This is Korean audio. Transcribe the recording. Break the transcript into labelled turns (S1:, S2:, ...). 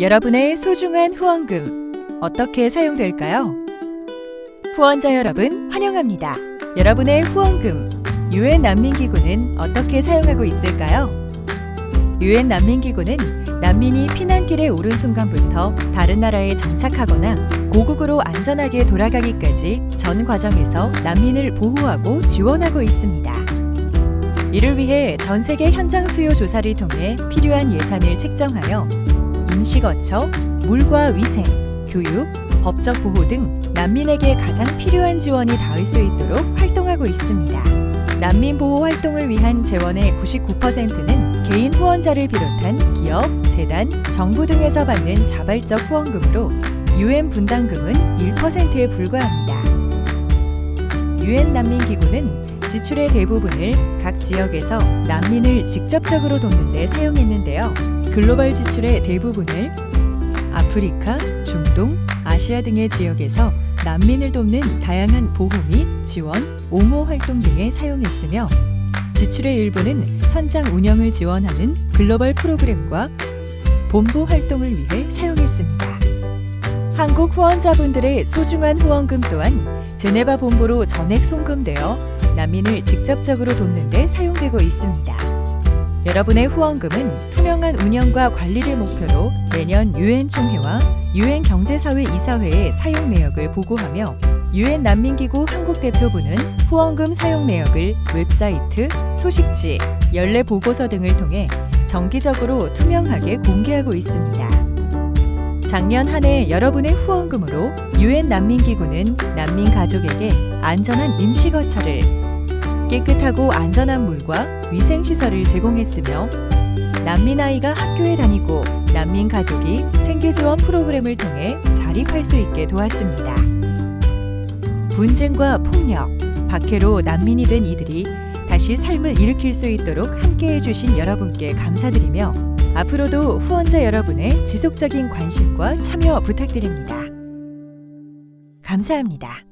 S1: 여러분의 소중한 후원금 어떻게 사용될까요? 후원자 여러분 환영합니다. 여러분의 후원금 유엔 난민기구는 어떻게 사용하고 있을까요? 유엔 난민기구는 난민이 피난길에 오른 순간부터 다른 나라에 정착하거나 고국으로 안전하게 돌아가기까지 전 과정에서 난민을 보호하고 지원하고 있습니다. 이를 위해 전 세계 현장 수요 조사를 통해 필요한 예산을 책정하여 임시 거처, 물과 위생, 교육, 법적 보호 등 난민에게 가장 필요한 지원이 닿을 수 있도록 활동하고 있습니다. 난민 보호 활동을 위한 재원의 99%는 개인 후원자를 비롯한 기업, 재단, 정부 등에서 받는 자발적 후원금으로 유엔 분담금은 1%에 불과합니다. 유엔 난민 기구는 지출의 대부분을 각 지역에서 난민을 직접적으로 돕는 데 사용했는데요. 글로벌 지출의 대부분을 아프리카, 중동, 아시아 등의 지역에서 난민을 돕는 다양한 보호 및 지원, 옹호 활동 등에 사용했으며 지출의 일부는 현장 운영을 지원하는 글로벌 프로그램과 본부 활동을 위해 사용했습니다. 한국 후원자분들의 소중한 후원금 또한 제네바 본부로 전액 송금되어 난민을 직접적으로 돕는 데 사용되고 있습니다. 여러분의 후원금은 투명한 운영과 관리를 목표로 매년 유엔 총회와 유엔 경제사회 이사회의 사용 내역을 보고하며 유엔 난민기구 한국 대표부는 후원금 사용 내역을 웹사이트, 소식지, 연례 보고서 등을 통해 정기적으로 투명하게 공개하고 있습니다. 작년 한 해 여러분의 후원금으로 유엔 난민기구는 난민 가족에게 안전한 임시 거처를 깨끗하고 안전한 물과 위생 시설을 제공했으며 난민 아이가 학교에 다니고 난민 가족이 생계 지원 프로그램을 통해 자립할 수 있게 도왔습니다. 분쟁과 폭력, 박해로 난민이 된 이들이 다시 삶을 일으킬 수 있도록 함께 해 주신 여러분께 감사드리며 앞으로도 후원자 여러분의 지속적인 관심과 참여 부탁드립니다. 감사합니다.